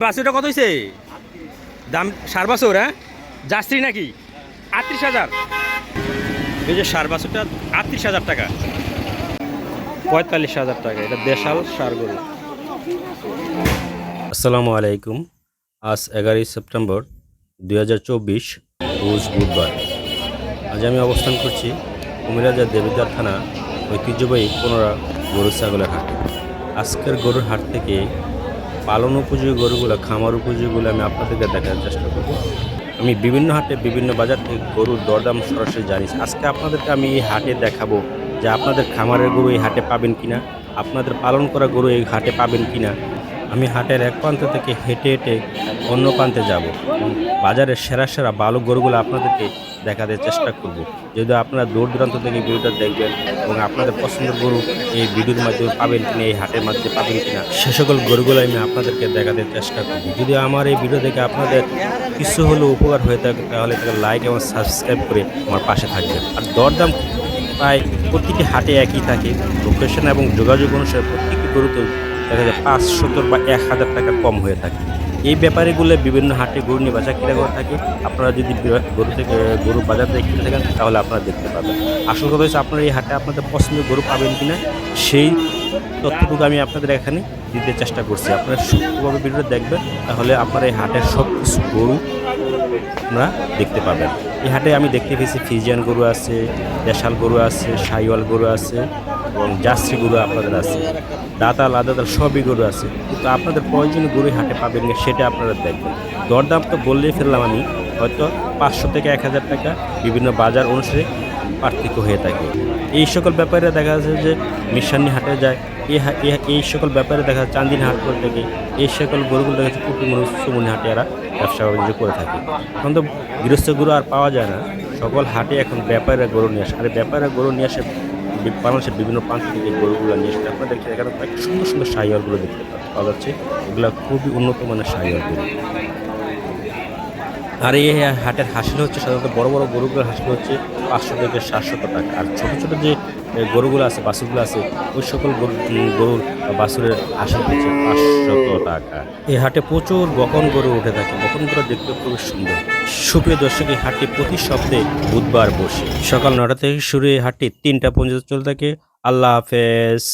বাছুরটা কত হয়েছে দাম সার বাছুর হ্যাঁ? যাত্রী নাকি? আটত্রিশ হাজার। এই যে সার বাছুরটা, আটত্রিশ হাজার টাকা। পঁয়তাল্লিশ হাজার টাকা, এটা দেশাল সার গরু। আসসালামু আলাইকুম। আজ এগারোই সেপ্টেম্বর দুই হাজার চব্বিশ বুধবার। আজ আমি অবস্থান করছি কুমিরাজা দেবিদ্বার থানা ঐতিহ্যবাহী পুনরা গরু ছাগলের হাট। আজকের গরুর হাট থেকে পালন উপযোগী গরুগুলো, খামার উপযোগীগুলো আমি আপনাদেরকে দেখার চেষ্টা করব। আমি বিভিন্ন হাটে বিভিন্ন বাজার থেকে গরুর দরদাম সরাসরি জানি। আজকে আপনাদেরকে আমি এই হাটে দেখাবো যে আপনাদের খামারের গরু এই হাটে পাবেন কিনা, আপনাদের পালন করা গরু এই হাটে পাবেন কিনা। আমি হাটের এক প্রান্ত থেকে হেঁটে হেঁটে অন্য প্রান্তে যাব। বাজারের সেরা সেরা ভালো গরুগুলো আপনাদেরকে দেখাতে চেষ্টা করব। যদি আপনারা দূর দূরান্ত থেকে ভিডিওটা দেখবেন এবং আপনাদের পছন্দের গরু এই ভিডিওর মাধ্যমে পাবেন কিনা, এই হাটের মাধ্যমে পাবেন কিনা, সে সকল গরুগুলো আমি আপনাদেরকে দেখাতে চেষ্টা করব। যদি আমার এই ভিডিও দেখে আপনাদের কিছু হলেও উপকার হয়ে থাকে, তাহলে লাইক এবং সাবস্ক্রাইব করে আমার পাশে থাকবেন। আর দরদাম প্রায় প্রতিটি হাটে একই থাকে। লোকেশন এবং যোগাযোগ অনুসারে প্রত্যেকটি গরুতে দেখা যায় পাঁচ সত্তর বা এক হাজার টাকা কম হয়ে থাকে। এই ব্যাপারেগুলো বিভিন্ন হাটে গরু নিয়ে বাজার কিনা করে থাকে। আপনারা যদি গরু থেকে, গরু বাজার থেকে কিনে থাকেন, তাহলে আপনারা দেখতে পাবেন। আসল কথা হচ্ছে আপনার এই হাটে আপনাদের পছন্দের গরু পাবেন কিনা, সেই তথ্যটুকু আমি আপনাদের এখানে দিতে চেষ্টা করছি। আপনারা সূক্ষ্মভাবে ভিডিওটা দেখবেন, তাহলে আপনারা এই হাটের সব কিছু গরু আপনারা দেখতে পাবেন। এই হাটে আমি দেখতে পেয়েছি ফিজিয়ান গরু আছে, দেশাল গরু আছে, সাইওয়াল গরু আছে এবং জার্সি গরু আপনাদের আছে। দাতাল, আদাতাল সবই গরু আছে। কিন্তু আপনাদের প্রয়োজনীয় গরু হাটে পাবেন না, সেটা আপনারা দেখবেন। দরদাম তো বললেই ফেললাম আমি, হয়তো পাঁচশো থেকে এক হাজার টাকা বিভিন্ন বাজার অনুসারে পার্থক্য হয়ে থাকে। এই সকল ব্যাপারে দেখা যাচ্ছে যে মিশানি হাটে যায় এই সকল ব্যাপারে দেখা যাচ্ছে চান্দিনী হাট করে থাকে, এই সকল গরুগুলো দেখা যাচ্ছে কুটিমুড়ি সুমনি হাটে এরা ব্যবসা বাণিজ্য করে থাকে। এখন তো গৃহস্থ গরু আর পাওয়া যায় না, সকল হাটে এখন ব্যাপারে গরু নিয়ে আসে। আর ব্যাপারে গরু নিয়ে আসে বাংলাদেশের বিভিন্ন প্রান্ত থেকে গরুগুলো নিয়ে এসেছে আপনারা দেখছেন এখানে কয়েক সুন্দর সুন্দর সাইয়ারগুলো দেখতে পাওয়া যাচ্ছে এগুলো খুবই উন্নত মানের সাইওয়াল গরু। আর এই হাটের হাসিল হচ্ছে সাধারণত বড় বড় গরুগুলোর হাসিল হচ্ছে পাঁচশো থেকে সাতশত টাকা। আর ছোটো ছোটো যে গরুগুলো আছে বাসুরগুলো আছে, ওই সকল গরু গরুর বাসুরের হাসিল হচ্ছে পাঁচশত টাকা। এই হাটে প্রচুর বকন গরু উঠে থাকে। বকন গরু দেখতে খুবই সুন্দর। সুপ্রিয় দর্শক, এই হাটটি প্রতি সপ্তাহে বুধবার বসে। সকাল নটা থেকে শুরু এই হাটটি তিনটা পর্যন্ত চলে থাকে। আল্লাহ হাফেজ।